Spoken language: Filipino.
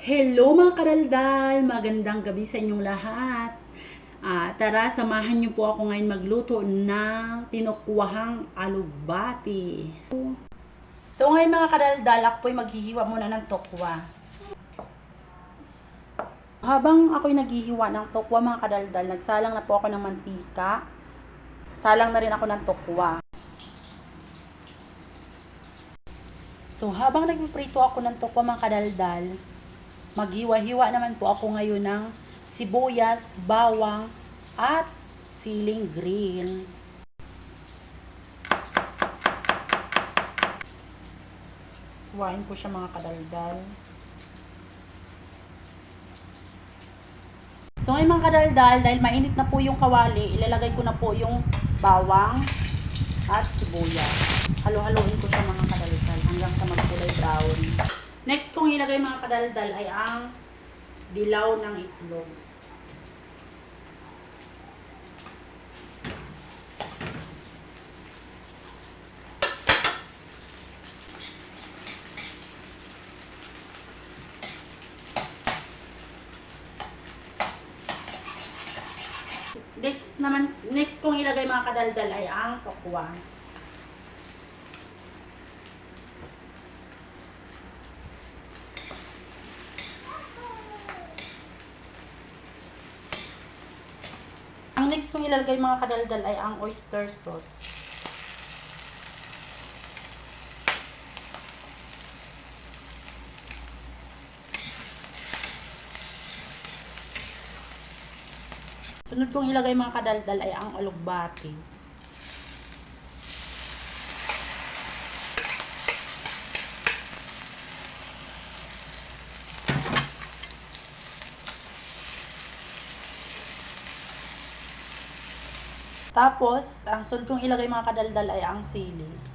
Hello mga karaldal! Magandang gabi sa inyong lahat. Ah, tara, samahan niyo po ako ngayon magluto ng tinukwahang alubati. So ngayon mga karaldal, ako po'y maghihiwa muna ng tokwa. Habang ako'y naghihiwa ng tokwa mga kadaldal, nagsalang na po ako ng mantika. Salang na rin ako ng tokwa. So habang nagpiprito ako ng tokwa mga kadaldal, maghiwa-hiwa naman po ako ngayon ng sibuyas, bawang, at siling green. Hiwain ko siya mga kadaldal. So ngayon mga kadaldal, dahil mainit na po yung kawali, ilalagay ko na po yung bawang at sibuyas. Halo-haloin ko siya mga kadaldal hanggang sa magkulay brown. Next kong ilagay mga kadaldal ay ang dilaw ng itlog. Next naman, next kong ilagay mga kadaldal ay ang tokwa. Next kong ilalagay mga kadaldal ay ang oyster sauce. Sunod kong ilagay mga kadaldal ay ang alugbati. Tapos, ang sunod kong ilagay mga kadaldal ay ang sili.